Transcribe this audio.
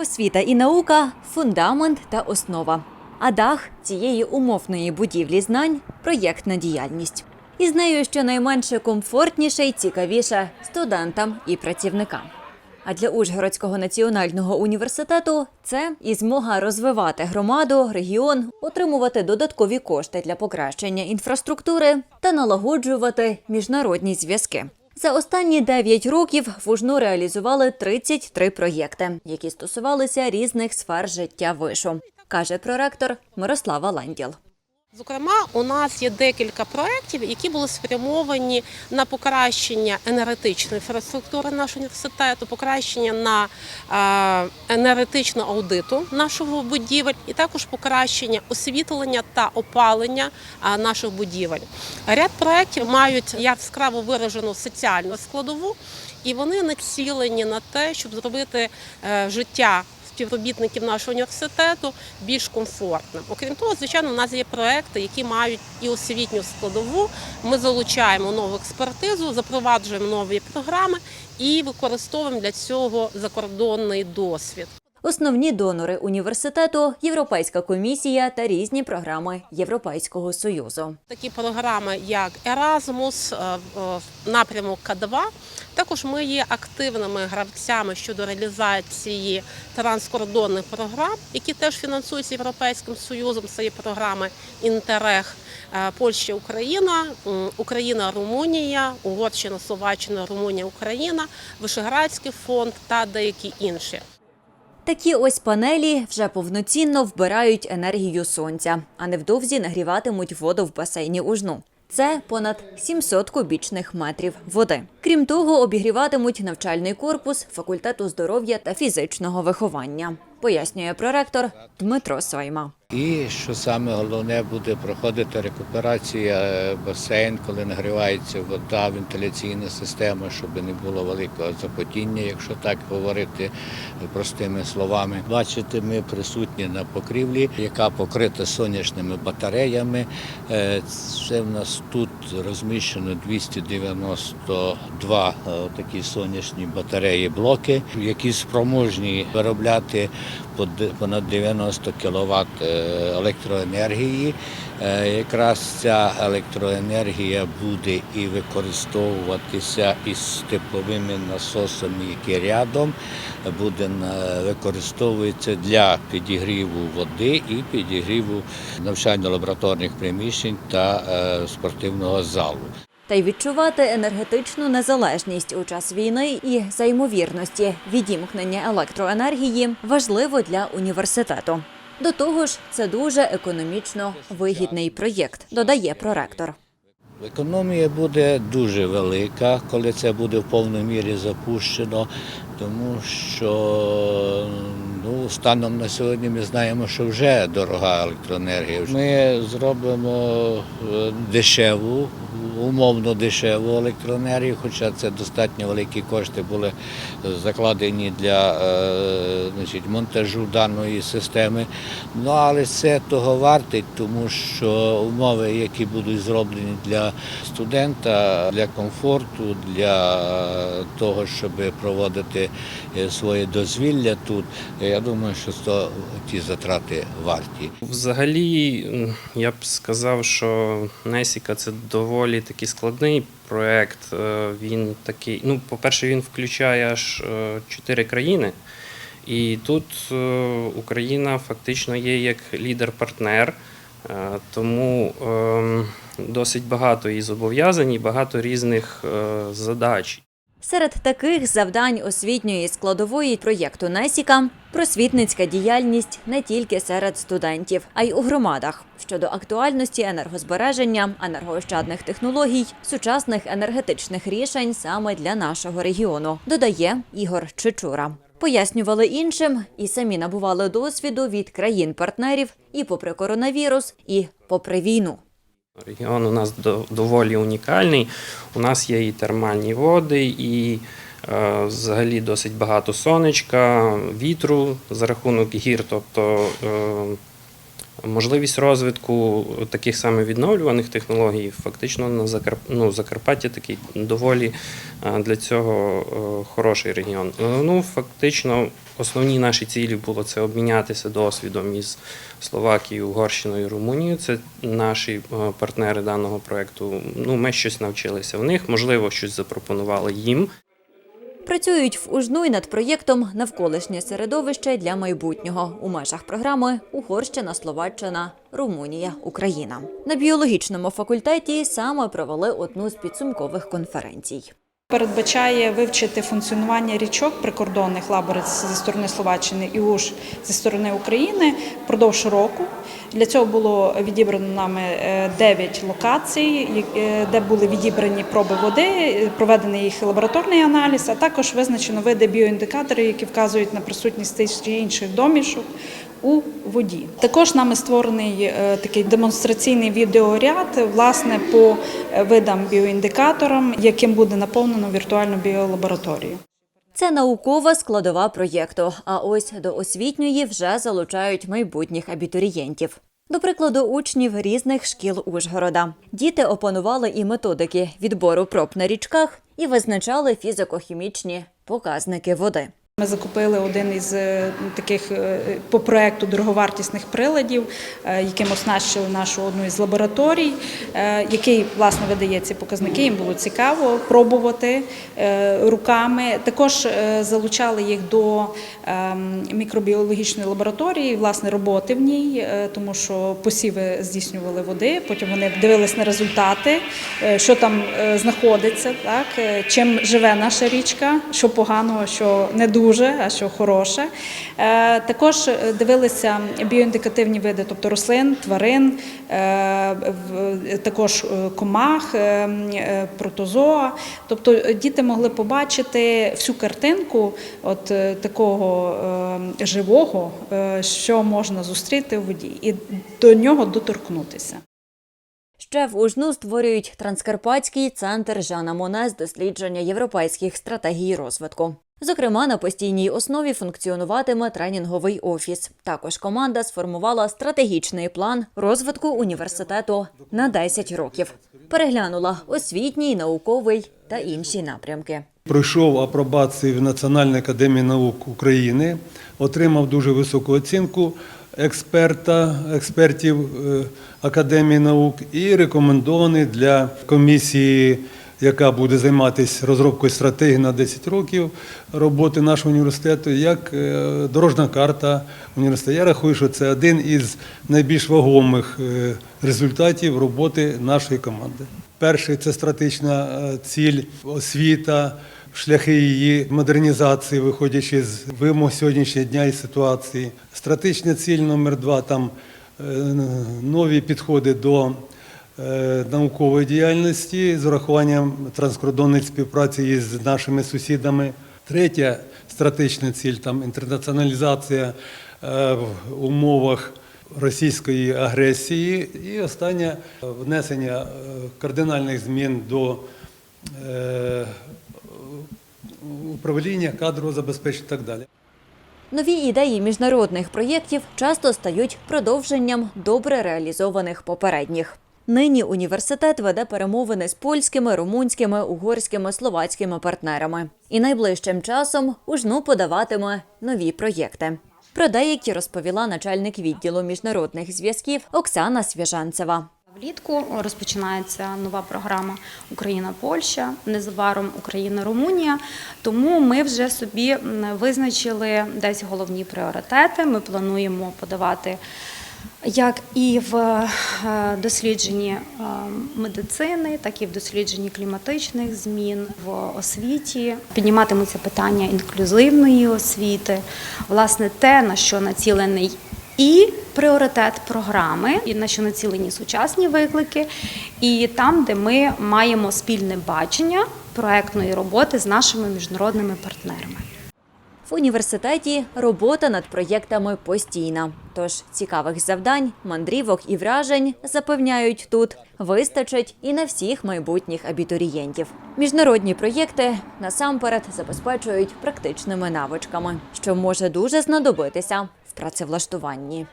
Освіта і наука фундамент та основа. А дах цієї умовної будівлі знань проєктна діяльність. І з нею щонайменше комфортніше й цікавіше студентам і працівникам. А для Ужгородського національного університету це і змога розвивати громаду, регіон, отримувати додаткові кошти для покращення інфраструктури та налагоджувати міжнародні зв'язки. За останні 9 років в Ужну реалізували 33 проєкти, які стосувалися різних сфер життя вишу, каже проректор Мирослава Ланділ. Зокрема, у нас є декілька проєктів, які були спрямовані на покращення енергетичної інфраструктури нашого університету, покращення на е, енергетичного аудиту нашого будівель, і також покращення освітлення та опалення е, наших будівель. Ряд проєктів мають яскраво виражену соціальну складову, і вони націлені на те, щоб зробити е, життя співробітників нашого університету більш комфортним. Окрім того, звичайно, у нас є проекти, які мають і освітню складову. Ми залучаємо нову експертизу, запроваджуємо нові програми і використовуємо для цього закордонний досвід. Основні донори університету Європейська комісія та різні програми Європейського союзу. Такі програми, як Erasmus, е, напрямок К2. Також ми є активними гравцями щодо реалізації транскордонних програм, які теж фінансуються Європейським Союзом. Це є програми Інтерег е, Польща, Україна, Україна, Румунія, Угорщина, Словаччина, Румунія, Україна, Вишеградський фонд та деякі інші. Такі ось панелі вже повноцінно вбирають енергію сонця, а невдовзі нагріватимуть воду в басейні Ужну. Це понад 700 кубічних метрів води. Крім того, обігріватимуть навчальний корпус факультету здоров'я та фізичного виховання, пояснює проректор Дмитро Сойма. І що саме головне буде проходити рекуперація е, басейн, коли нагрівається вода, вентиляційна система, щоб не було великого запотіння, якщо так говорити простими словами. Бачите, ми присутні на покрівлі, яка покрита сонячними батареями. Е, Це в нас тут розміщено 292 е, такі сонячні батареї блоки, які спроможні виробляти понад 90 кВт електроенергії. Якраз ця електроенергія буде і використовуватися із тепловими насосами, які рядом буде використовується для підігріву води і підігріву навчально-лабораторних приміщень та е, спортивного залу. Та й відчувати енергетичну незалежність у час війни і за ймовірності відімкнення електроенергії важливо для університету. До того ж, це дуже економічно вигідний проєкт, додає проректор. Економія буде дуже велика, коли це буде в повній мірі запущено, тому що ну, станом на сьогодні ми знаємо, що вже дорога електроенергія. Ми зробимо е, дешеву, умовно дешеву електроенергію, хоча це достатньо великі кошти були закладені для е, значить, монтажу даної системи. Ну але це того вартить, тому що умови, які будуть зроблені для студента, для комфорту, для того, щоб проводити е, своє дозвілля тут, я думаю, що то ті затрати варті. Взагалі, я б сказав, що Несіка це доволі такий складний проект. Е, Він такий, ну, по-перше, він включає аж е, чотири країни. І тут е, Україна фактично є як лідер-партнер, тому ем, досить багато і зобов'язань, і багато різних задач. Серед таких завдань освітньої складової проєкту Несіка просвітницька діяльність не тільки серед студентів, а й у громадах щодо актуальності енергозбереження, енергоощадних технологій, сучасних енергетичних рішень саме для нашого регіону, додає Ігор Чичура. Пояснювали іншим і самі набували досвіду від країн-партнерів і попри коронавірус, і попри війну. Регіон у нас доволі унікальний. У нас є і термальні води, і е, взагалі досить багато сонечка, вітру за рахунок гір. Тобто е, можливість розвитку таких саме відновлюваних технологій фактично на Закар... ну, Закарпаття такий доволі е, для цього хороший регіон. Ну, фактично, Основні наші цілі було це обмінятися досвідом із Словакією, Угорщиною, Румунією. Це наші е, партнери даного проекту. Ну, ми щось навчилися в них, можливо, щось запропонували їм. Працюють в Ужну й над проєктом Навколишнє середовище для майбутнього у межах програми Угорщина, Словаччина, Румунія, Україна. На біологічному факультеті саме провели одну з підсумкових конференцій. Передбачає вивчити функціонування річок прикордонних лаборець зі сторони Словаччини і УЖ зі сторони України впродовж року. Для цього було відібрано нами 9 локацій, е, де були відібрані проби води, е, проведений їх лабораторний аналіз, а також визначено види біоіндикаторів, які вказують на присутність тих інших домішок у воді. Також нами створений е, такий демонстраційний відеоряд власне по е, видам біоіндикаторам, яким буде наповнено віртуальну біолабораторію. Це наукова складова проєкту. А ось до освітньої вже залучають майбутніх абітурієнтів. До прикладу, учнів різних шкіл Ужгорода. Діти опанували і методики відбору проб на річках і визначали фізико-хімічні показники води. Ми закупили один із е, таких е, по проекту дороговартісних приладів, е, яким оснащили нашу одну із лабораторій, який власне видає ці показники. Їм було цікаво пробувати руками. Також залучали їх до ем, мікробіологічної лабораторії, власне, роботи в ній, тому що посіви здійснювали води. Потім вони дивились на результати, що там знаходиться, так чим живе наша річка, що поганого, що не дуже, а що хороше. Е, Також е, дивилися біоіндикативні види, тобто рослин, тварин, е, також комах, протозоа. Тобто діти могли побачити всю картинку от такого живого, що можна зустріти в воді, і до нього доторкнутися. Ще в Ужну створюють Транскарпатський центр Жана Моне з дослідження європейських стратегій розвитку. Зокрема, на постійній основі функціонуватиме тренінговий офіс. Також команда сформувала стратегічний план розвитку університету на 10 років. Переглянула освітній, науковий та інші напрямки. Пройшов апробацію в Національній академії наук України, отримав дуже високу оцінку експерта, експертів е, Академії наук і рекомендований для комісії, яка буде займатися розробкою стратегії на 10 років роботи нашого університету, як е, дорожна карта університету. Я рахую, що це один із найбільш вагомих е, результатів роботи нашої команди. Перший це стратегічна е, ціль освіта, шляхи її модернізації, виходячи з вимог сьогоднішнього дня і ситуації. Стратегічна ціль номер два там нові підходи до наукової діяльності з урахуванням транскордонної співпраці із нашими сусідами. Третя стратегічна ціль там інтернаціоналізація е, в умовах російської агресії. І остання внесення е, кардинальних змін до е, управління, кадрового забезпечення і так далі. Нові ідеї міжнародних проєктів часто стають продовженням добре реалізованих попередніх. Нині університет веде перемовини з польськими, румунськими, угорськими, словацькими партнерами. І найближчим часом ужну подаватиме нові проєкти. Про деякі розповіла начальник відділу міжнародних зв'язків Оксана Свіжанцева. Влітку розпочинається нова програма Україна-Польща, незабаром Україна-Румунія. Тому ми вже собі визначили десь головні пріоритети. Ми плануємо подавати як і в е, дослідженні е, медицини, так і в дослідженні кліматичних змін в освіті. Підніматимуться питання інклюзивної освіти, власне, те, на що націлений і пріоритет програми, і на що націлені сучасні виклики, і там, де ми маємо спільне бачення проектної роботи з нашими міжнародними партнерами. В університеті робота над проєктами постійна. Тож цікавих завдань, мандрівок і вражень запевняють тут вистачить і на всіх майбутніх абітурієнтів. Міжнародні проєкти насамперед забезпечують практичними навичками, що може дуже знадобитися в працевлаштуванні.